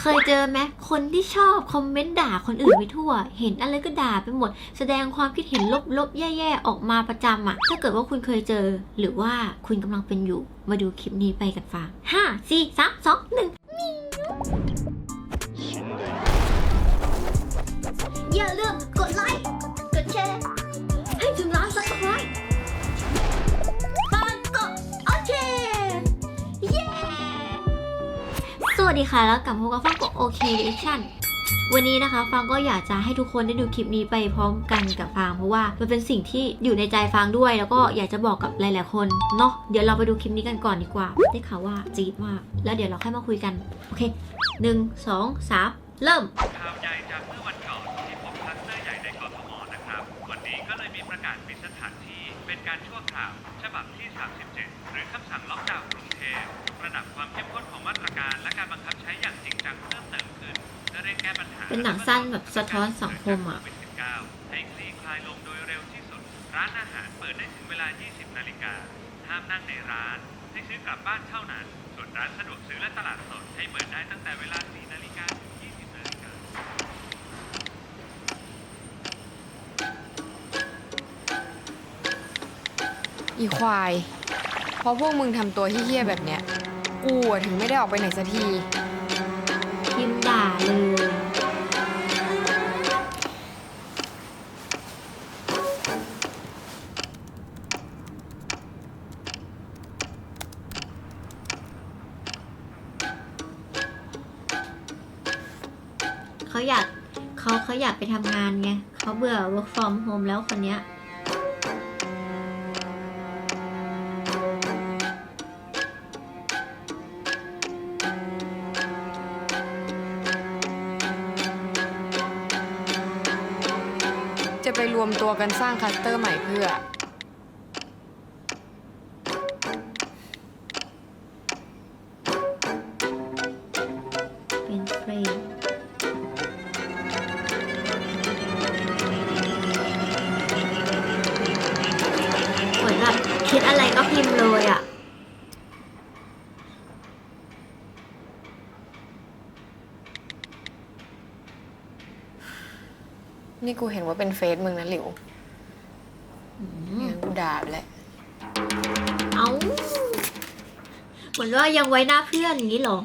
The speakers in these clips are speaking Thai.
เคยเจอไหมคนที่ชอบคอมเมนต์ด่าคนอื่นไปทั่ว เห็นอะไรก็ด่าไปหมด แสดงความคิดเห็นลบๆ แย่ๆ ออกมาประจำอะถ้าเกิดว่าคุณเคยเจอ หรือว่าคุณกำลังเป็นอยู่ มาดูคลิปนี้ไปกันฟังห้าสี่สามสองหนึ่งอย่าลืมกดไลค์ กดแชร์ วัสดีค่ะแล้วกลับมาพบกับฟังกบโอเคเอชั่นวันนี้นะคะฟังก็อยากจะให้ทุกคนได้ดูคลิปนี้ไปพร้อมกันกับฟังเพราะว่ามันเป็นสิ่งที่อยู่ในใจฟังด้วย แล้วก็อยากจะบอกกับหลาย ๆ คนเนาะเดี๋ยวเราไปดูคลิปนี้กันก่อนดีกว่า ได้ข่าวว่าจี๊ดมากแล้วเดี๋ยวเราค่อยมาคุยกัน โอเคหนึ่งสองสามเริ่มข่าวใหญ่จากเมื่อ เป็นหนังสั้นแบบสะท้อนสังคมอะโควิด19ให้คลี่คลายลงโดยเร็วที่สุด ร้านอาหารเปิดได้ถึงเวลา 20 นาฬิกา ห้ามนั่งในร้าน ให้ซื้อกลับบ้านเท่านั้น ส่วนร้านสะดวกซื้อและตลาดสดให้เปิดได้ตั้งแต่เวลา 4 นาฬิกาถึง20 นาฬิกา อีควาย เพราะพวกมึงทำตัวเฮี้ยๆแบบเนี้ย กูอะถึงไม่ได้ออกไปไหนสักที พิมพ์ด่าเลย เขาอยากเขาเขาอยากไปทำงานไงเขาเบื่อ work from home แล้วคนเนี้ยจะไปรวมตัวกันสร้างคัสเตอร์ใหม่เพื่อ นี่กูเห็นว่าเป็นเฟซมึงนะหลิวงั้นกูด่าไปแล้วเอาเหมือนว่ายังไว้หน้าเพื่อนอย่างนี้เหรอ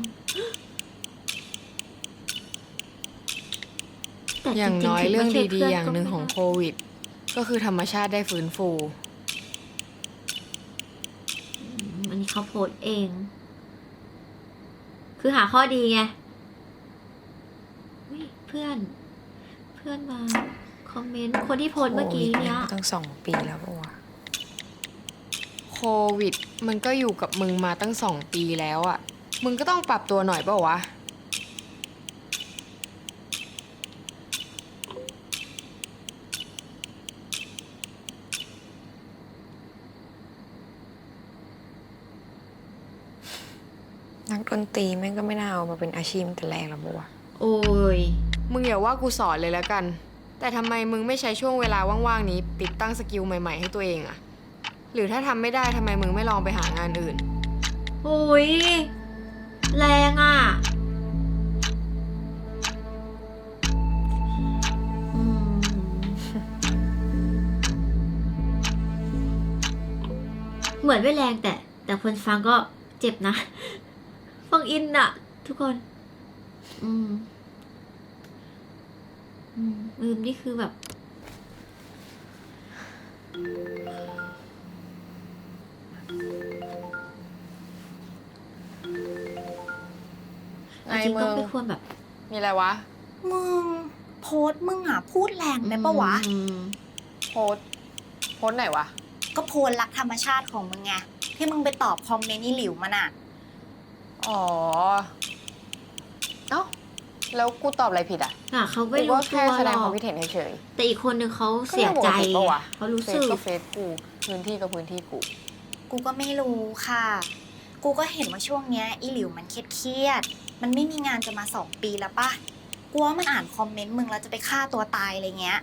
แต่อย่างจริๆน้อยถึเรื่องไม่ใช่ดีพื่ๆอย่างหนึ่งก็ของไม่โควิด ก็คือธรรมชาติได้ฟื้นฟูอืมอันนี้เขาโพสต์เอง คือหาข้อดีไงอุ๊ยเพื่อนเพื่อนมาคอมเมนต์คนที่โพสต์เมื่อกี้เนี้ยโควิดตั้งสองปีแล้วปะวะโควิด มันก็อยู่กับมึงมาตั้งสองปีแล้วอะมึงก็ต้องปรับตัวหน่อยปะวะ นักดนตรีแม่งก็ไม่น่าเอามาเป็นอาชีพตั้งแต่แรกแล้วปะวะ โอ้ย มึงอย่าว่ากูสอนเลยแล้วกัน แต่ทำไมมึงไม่ใช้ช่วงเวลาว่างๆนี้ ติดตั้งสกิลใหม่ๆให้ตัวเองอะหรือถ้าทำไม่ได้ทำไมมึงไม่ลองไปหางานอื่นโอ้ยแรงอะอืมเหมือนไม่แรงแต่ แต่คนฟังก็เจ็บนะ ฟังอินอะทุกคน อืม อืมอืมนี่คือแบบ ไงจริงๆต้องมึงไม่ควรแบบมีอะไรวะ มึง โพสต์มึงอะพูดแรงไปปะวะ อืมโพสต์โพสต์ไหนวะ ก็โพสต์รักธรรมชาติของมึงไงที่มึงไปตอบคอมเมนต์นี่หลิวมันอะ อ๋อเอ้า แล้วกูตอบอะไรผิดอะอะเขากูไม่ก็รู้ตัแค่วแสหดรงความอกคิดเห็นเฉยแต่อีกคนหนึ่งเขาๆเสียใจก็ไม่ปกติปะวะเขารู้เฟสึซกก็เฟซกูพื้นที่ก็พื้นที่กู กูก็ไม่รู้ค่ะ กูก็เห็นว่าช่วงเนี้ยอีหลิวมันเครียดๆมันไม่มีงานจะมาสองปีแล้วปะกูว่ามันอ่านคอมเมนต์มึงแล้วจะไปฆ่าตัวตายอะไรเงี้ย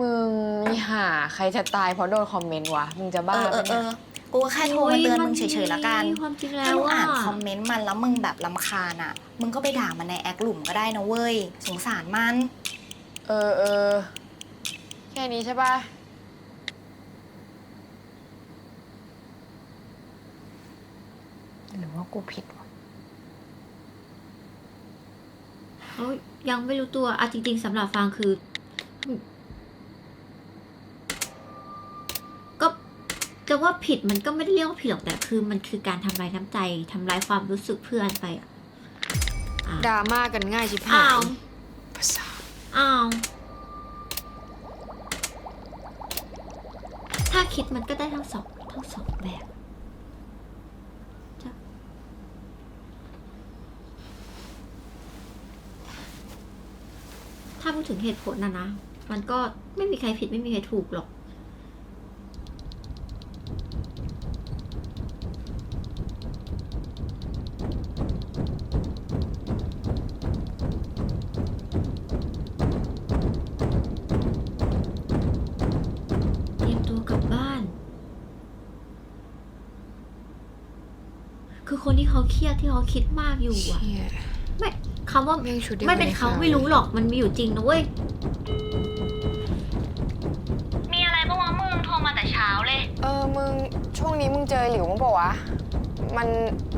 มึงนี่ห่าใครจะตายเพราะโดนคอมเมนต์วะ มึงจะเอบ้าอเอปะอเอเนี่ยอ กูก็แค่โทรมาเตือนมึงเฉยๆละกันความจริงแล้ถ้าวมึงอะอ่านคอมเมนต์มันแล้วมึงแบบลำคาญอะ มึงก็ไปด่ามันในแอคหลุมก็ได้นะเว้ย สงสารมัน เออเออแค่นี้ใช่ปะหรือว่ากูผิดวะเขายังไม่รู้ตัวอะจริง ๆสำหรับฟางคือ ก็ จะว่าผิดมันก็ไม่ได้เรียกว่าผิดหรอกแต่คือมันคือการทำลายน้ำใจทำลายความรู้สึกเพื่อนไปอะอะดราม่ากันง่ายชิบหาอ้าวยภาษาอ้าวถ้าคิดมันก็ได้ทั้งสองทั้งสองแบบจะถ้าพูดถึงเหตุผลนะนะ มันก็ไม่มีใครผิดไม่มีใครถูกหรอก คือคนที่เขาเครียดที่เขาคิดมากอยู่อะ เชี่ยไม่คำว่าแม่งชุดดียวไม่เป็นกับเขาข่วไม่รู้หรอกมันมีอยู่จริงนะเว้ย มีอะไรบ้างวะมึงโทรมาแต่เช้าเลย เออมึงช่วงนี้มึงเจอหลิวมั้งเปล่าวะ มัน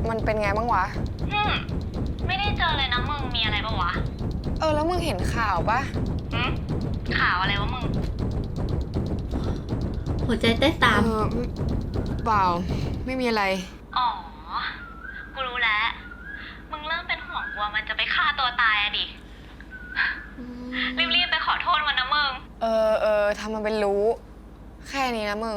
มันเป็นไงบ้างวะ อืม ไม่ได้เจอเลยนะมึง มีอะไรบ้างวะเออแล้วมึงเห็นข่าวปะหืมข่าวอะไรวะมึง หัวใจเต้นตาม เออไม่เปล่าไม่มีอะไร อ๋อกู รู้แล้ว มึงเริ่มเป็นห่วงกลัวมันจะไปฆ่าตัวตายอะดิ รีบๆไปขอโทษมันนะมึง เออเออทำมันเป็นรู้ แค่นี้นะมึง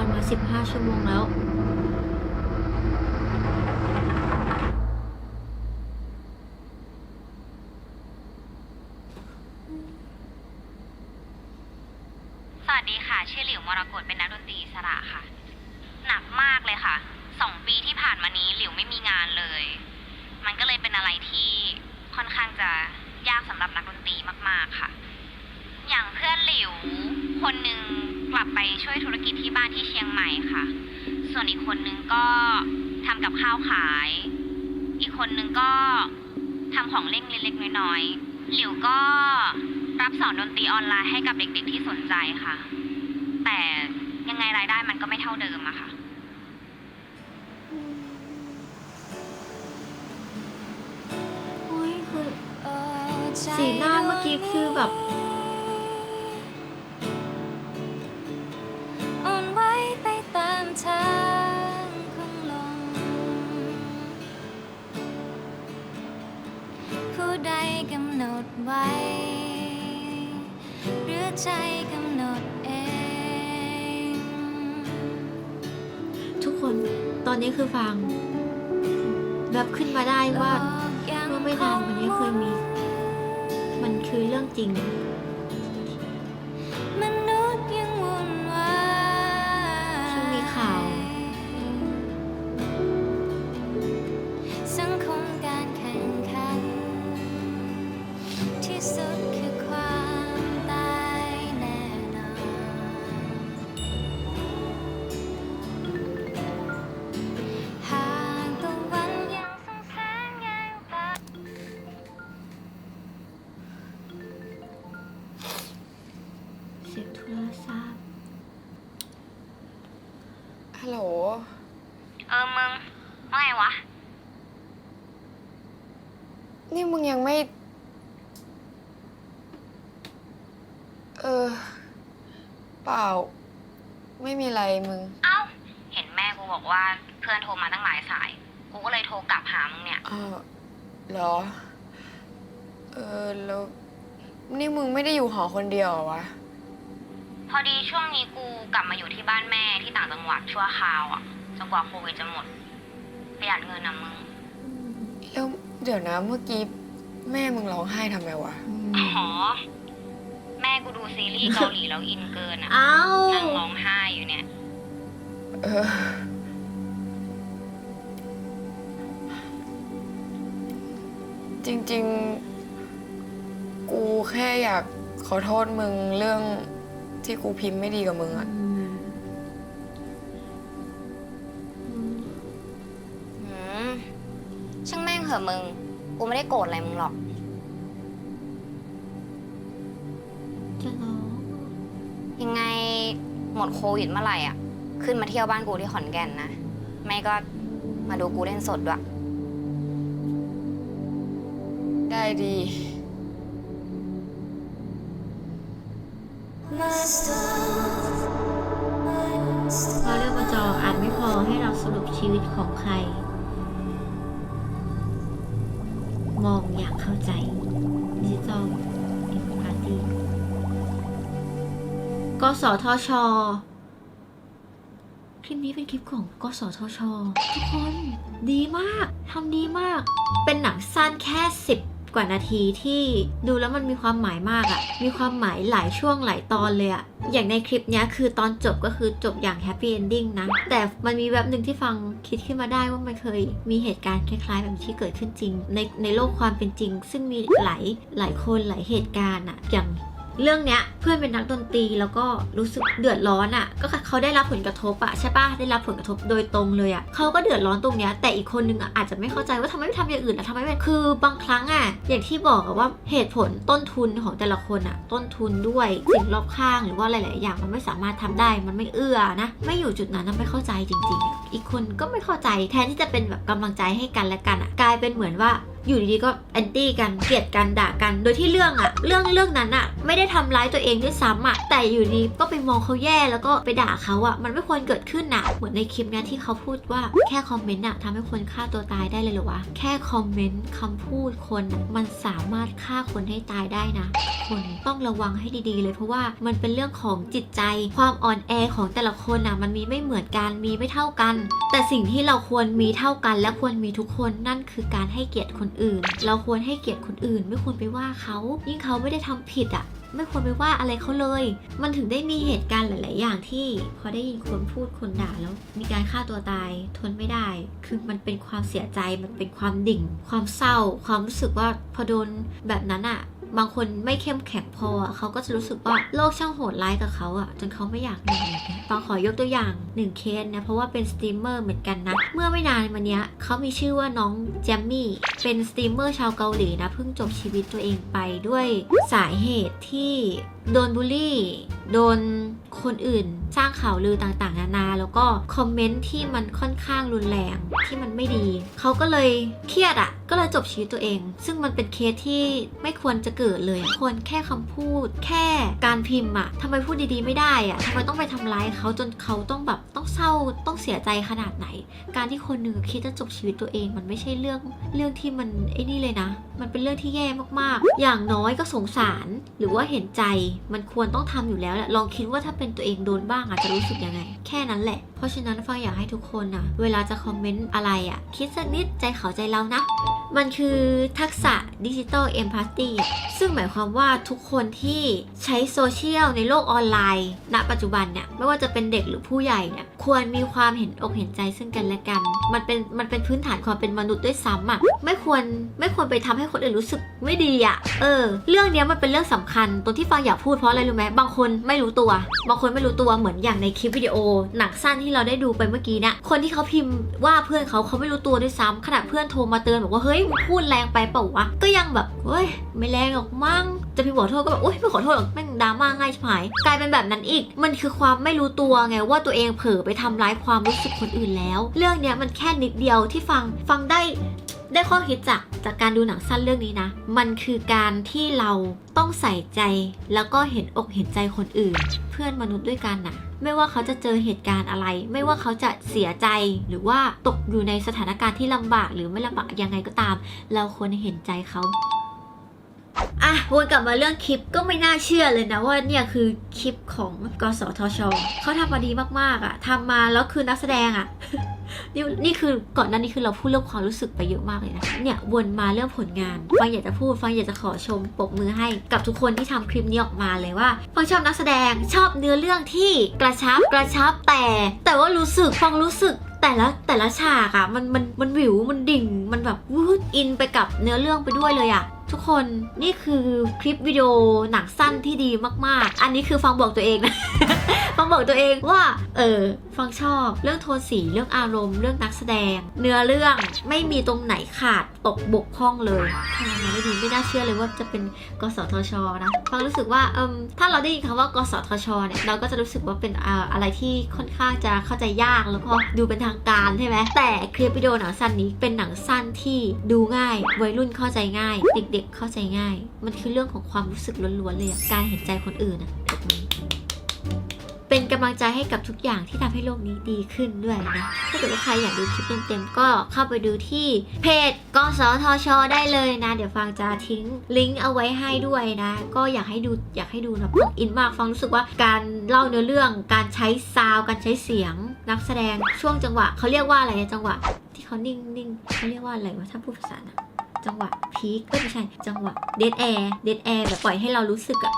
ออนมา 15 ชั่วโมงแล้ว สวัสดีค่ะ ชื่อหลิวมรกตเป็นนักดนตรีอิสระค่ะ หนักมากเลยค่ะ สองปีที่ผ่านมานี้หลิวไม่มีงานเลย มันก็เลยเป็นอะไรที่ค่อนข้างจะยากสำหรับนักดนตรีมาก ๆค่ะ อย่างเพื่อนหลิว คนหนึ่งกลับไปช่วยธุรกิจที่บ้านที่เชียงใหม่ ค่ะ ส่วนอีกคนนึงก็ทำกับข้าวขาย อีกคนนึงก็ทำของเล่นเล็กๆน้อยๆหลิวก็รับสอนดนตรีออนไลน์ให้กับเด็กๆที่สนใจค่ะ แต่ยังไงรายได้มันก็ไม่เท่าเดิมอะค่ะโอ้ยคือสีหน้าเมื่อกี้คือแบบ ผู้ใดกำหนดไว้ หรือใจกำหนดเอง ทุกคนตอนนี้คือฟังแบบขึ้นมาได้ว่าเมื่อไม่นานวันนี้เคยมี มันคือเรื่องจริง เออ เปล่า ไม่มีอะไรมึง เอ้า เห็นแม่กูบอกว่าเพื่อนโทรมาตั้งหลายสาย กูก็เลยโทรกลับหามึงเนี่ย เออเหรอ เออ แล้ว นี่มึงไม่ได้อยู่หอคนเดียวเหรอวะ พอดีช่วงนี้กูกลับมาอยู่ที่บ้านแม่ที่ต่างจังหวัดชั่วคราวอะ่ะจนกว่าโควิดจะหมดประหยัดเงินนะมึง แล้วเดี๋ยวนะเมื่อกี้แม่มึงร้องไห้ทำไมวะ อ๋อแม่ กูดูซีรีส์เกาหลีแล้วอินเกินอะเอ้านั่งร้องไห้อยู่เนี่ย เออ จริง ๆ กูแค่อยากขอโทษมึงเรื่องที่กูพิมพ์ไม่ดีกับมึงอะหืมช่างแม่งเหอะมึง กูไม่ได้โกรธอะไรมึงหรอก หมดโควิดเมื่อไหร่อะ ขึ้นมาเที่ยวบ้านกูที่ขอนแก่นนะ ไม่ก็มาดูกูเล่นสดด้วยได้ดี พอเรื่องมาจออ่านไม่พอให้เราสรุปชีวิตของใคร มองอยากเข้าใจดิจิตอล กสทช คลิปนี้เป็นคลิปของกสทช ทุกคนดีมากทำดีมาก เป็นหนังสั้นแค่ 10 กว่านาทีที่ดูแล้วมันมีความหมายมากอะมีความหมายหลายช่วงหลายตอนเลยอะอย่างในคลิปเนี้ยคือตอนจบก็คือจบอย่างแฮปปี้เอนดิ้งนะ แต่มันมีแบบหนึ่งที่ฟังคิดขึ้นมาได้ว่ามันเคยมีเหตุการณ์คล้ายๆ แบบที่เกิดขึ้นจริง ในในโลกความเป็นจริง ซึ่งมีหลายหลายคนหลายเหตุการณ์อะอย่าง เรื่องเนี้ยเพื่อนเป็นนักดนตรีแล้วก็รู้สึกเดือดร้อนอะ่ะ ก็เขาได้รับผลกระทบอะ่ะใช่ปะได้รับผลกระทบโดยตรงเลยอะ่ะเขาก็เดือดร้อนตรงเนี้ยแต่อีกคนนึงอะอาจจะไม่เข้าใจว่าทำไมไม่ทำอย่างอื่นอะทำไมไม่คือบางครั้งอะ่ะอย่างที่บอกว่าเหตุผลต้นทุนของแต่ละคนอะ่ะต้นทุนด้วยสิ่งรอบข้างหรือว่าหลาย ๆ อย่างมันไม่สามารถทำได้มันไม่เอื้อนะไม่อยู่จุดนั้นไม่เข้าใจจริง ๆอะอีกคนก็ไม่เข้าใจแทนที่จะเป็นแบบกำลังใจให้กันและกันอะ่ะกลายเป็นเหมือนว่าอยู่ดีๆก็แอนตี้กันเกลียดกันด่ากัน โดยที่เรื่องอะเรื่องเรื่องนั้นอะไม่ได้ทำร้ายตัวเองด้วยซ้ำอะแต่อยู่ดีก็ไปมองเขาแย่แล้วก็ไปด่าเขาอะมันไม่ควรเกิดขึ้นนะเหมือนในคลิปนี้ที่เขาพูดว่าแค่คอมเมนต์อะทำให้คนฆ่าตัวตายได้เลยหรอวะแค่คอมเมนต์คำพูดคนมันสามารถฆ่าคนให้ตายได้นะคนต้องระวังให้ดีๆ เลยเพราะว่ามันเป็นเรื่องของจิตใจ ความอ่อนแอของแต่ละคนอะมันมีไม่เหมือนกันมีไม่เท่ากัน แต่สิ่งที่เราควรมีเท่ากันและควรมีทุกคนนั่นคือการให้เกียรติคนอื่น เราควรให้เกียรติคนอื่น ไม่ควรไปว่าเขา ยิ่งเขาไม่ได้ทำผิดอะไม่ควรไปว่าอะไรเขาเลย มันถึงได้มีเหตุการณ์หลาย ๆ อย่างที่ พอได้ยินคนพูดคนด่าแล้วมีการฆ่าตัวตายทนไม่ได้ คือมันเป็นความเสียใจ มันเป็นความดิ่ง ความเศร้า ความรู้สึกว่าพอโดนแบบนั้นอะ บางคนไม่เข้มแข็งพออะเขาก็จะรู้สึกว่าโลกช่างโหดร้ายกับเขาอะจนเขาไม่อยากอยู่อะไรเงี้ยปาขอยกตัวอย่างหนึ่งเคสนะเพราะว่าเป็นสตรีมเมอร์เหมือนกันนะ เมื่อไม่นานมาเนี้ยเขามีชื่อว่าน้องแจมมี่เป็นสตรีมเมอร์ชาวเกาหลีนะเพิ่งจบชีวิตตัวเองไปด้วยสาเหตุที่ โดนบูลลี่ โดนคนอื่น สร้างข่าวลือต่างๆ นานา แล้วก็คอมเมนต์ที่มันค่อนข้างรุนแรงที่มันไม่ดี เขาก็เลยเครียดอะ่ะ ก็เลยจบชีวิตตัวเอง ซึ่งมันเป็นเคสที่ไม่ควรจะเกิดเลยควรแค่คำพูด แค่การพิมพ์อะ่ะทำไมพูดดีๆไม่ได้อะ่ะทำไมต้องไปทำร้ายเขาจนเขาต้องแบบต้องเศร้าต้องเสียใจขนาดไหน การที่คนหนึ่งคิดจะจบชีวิตตัวเอง มันไม่ใช่เรื่องเรื่องที่มันไอ้นี่เลยนะ มันเป็นเรื่องที่แย่มากๆ อย่างน้อยก็สงสารหรือว่าเห็นใจมันควรต้องทำอยู่แล้วแหละลองคิดว่าถ้าเป็นตัวเองโดนบ้างอาจจะรู้สึกยังไง แค่นั้นแหละ เพราะฉะนั้นฟังอยากให้ทุกคนนะเวลาจะคอมเมนต์อะไรอะ่ะคิดสักนิดใจเขาใจเรานะ มันคือทักษะดิจิตอลเอมพัตตีซึ่งหมายความว่าทุกคนที่ใช้โซเชียลในโลกออนไลน์ ณ ปัจจุบันเนี่ยไม่ว่าจะเป็นเด็กหรือผู้ใหญ่เนี่ยควรมีความเห็นอกเห็นใจซึ่งกันและกัน มันเป็นมันเป็นพื้นฐานความเป็นมนุษย์ด้วยซ้ำอะไม่ควรไม่ควรไปทำให้คนอื่นรู้สึกไม่ดีอะเออ เรื่องเนี้ยมันเป็นเรื่องสำคัญตรงที่ฟังอยากพูดเพราะอะไรรู้ไหมบางคนไม่รู้ตัว บางคนไม่รู้ตัวเหมือนอย่างในคลิปวิดีโอ หนังสั้นที่เราได้ดูไปเมื่อกี้เนี่ยคนที่เขาพิมพ์ว่าเพื่อนเขาเขาไม่รู้ตัวด้วยซ้ำขนาดเพื่อนโทรมาเตือนบอกว่าเฮ้ยมึงพูดแรงไปเปล่าวะ ก็ยังแบบเฮ้ยไม่แรงหรอกมั้งจะพิมพ์ขอโทษก็แบบโอ๊ยไม่ขอโทษหรอกแม่งดราม่าง่ายชิบหาย กลายเป็นแบบนั้นอีก มันคือความไม่รู้ตัวไงว่าตัวเองเผลอไปทำร้ายความรู้สึกคนอื่นแล้ว เรื่องเนี้ยมันแค่นิดเดียวที่ฟังฟังได้ได้ข้อคิดจากจากการดูหนังสั้นเรื่องนี้นะ มันคือการที่เราต้องใส่ใจแล้วก็เห็นอกเห็นใจคนอื่น เพื่อนมนุษย์ด้วยกันน่ะ ไม่ว่าเขาจะเจอเหตุการณ์อะไร ไม่ว่าเขาจะเสียใจหรือว่าตกอยู่ในสถานการณ์ที่ลำบากหรือไม่ลำบากยังไงก็ตาม เราควรเห็นใจเขา อะวนกลับมาเรื่องคลิปก็ไม่น่าเชื่อเลยนะว่าเนี่ยคือคลิปของกสทชเขาทำมาดีมากๆอะทำมาแล้วคือนักแสดงอะนี่นี่คือก่อนหน้านี้คือเราพูดเรื่องความรู้สึกไปเยอะมากเลยนะเนี่ยวนมาเรื่องผลงานฟังอยากจะพูดฟังอยากจะขอชมปรบมือให้กับทุกคนที่ทำคลิปนี้ออกมาเลยว่าฟังชอบนักแสดงชอบเนื้อเรื่องที่กระชับกระชับแต่ แต่ว่ารู้สึกฟังรู้สึกแต่ละแต่ละฉากอะมันมันมันวิวมันดิ่งมันแบบวูดอินไปกับเนื้อเรื่องไปด้วยเลยอะ ทุกคนนี่คือคลิปวิดีโอหนังสั้นที่ดีมากๆ อันนี้คือฟังบอกตัวเองนะ ฟังบอกตัวเองว่า เออ ฟังชอบเรื่องโทนสีเรื่องอารมณ์ เรื่องนักแสดง เนื้อเรื่องไม่มีตรงไหนขาดตกบกพร่องเลยทำงานได้ดีไม่น่าเชื่อเลยว่าจะเป็นกสทชนะฟังรู้สึกว่าเอมถ้าเราได้ยินคำว่ากสทชเนี่ยเราก็จะรู้สึกว่าเป็นออะไรที่ค่อนข้างจะเข้าใจยากแล้วก็ดูเป็นทางการใช่ไหมแต่คลิปวิดีโอหนังสั้นนี้เป็นหนังสั้นที่ดูง่ายวัยรุ่นเข้าใจง่ายเด็กๆเข้าใจง่าย มันคือเรื่องของความรู้สึกล้วนๆเลยการเห็นใจคนอื่นอะปรบมือเป็นกำลังใจให้กับทุกอย่างที่ทำให้โลกนี้ดีขึ้นด้วยนะ ถ้าเกิดว่าใครอยากดูคลิปเต็มๆ ก็เข้าไปดูที่เพจกสทช ได้เลยนะ เดี๋ยวฟังจะทิ้งลิงก์เอาไว้ให้ด้วยนะ ก็อยากให้ดูอยากให้ดูนะฟังอินมากฟังรู้สึกว่าการเล่าเนื้อเรื่อง การใช้ซาวการใช้เสียง นักแสดงช่วงจังหวะเขาเรียกว่าอะไรจังหวะ ที่เขานิ่งๆเขาเรียกว่าอะไรวะถ้าพูดภาษานะ จังหวะพีคก็ไม่ใช่ จังหวะเดดแอร์เดดแอร์แบบปล่อยให้เรารู้สึกอะ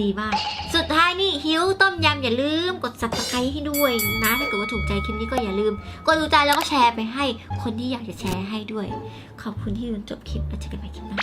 ดีมาก สุดท้ายนี่หิวต้มยำอย่าลืมกด subscribe ให้ด้วยนะถ้าเกิดว่าถูกใจคลิปนี้ก็อย่าลืม กดดูใจแล้วก็แชร์ไปให้คนที่อยากจะแชร์ให้ด้วย ขอบคุณที่ดูจนจบคลิปแล้วเจอกันใหม่คลิปหน้า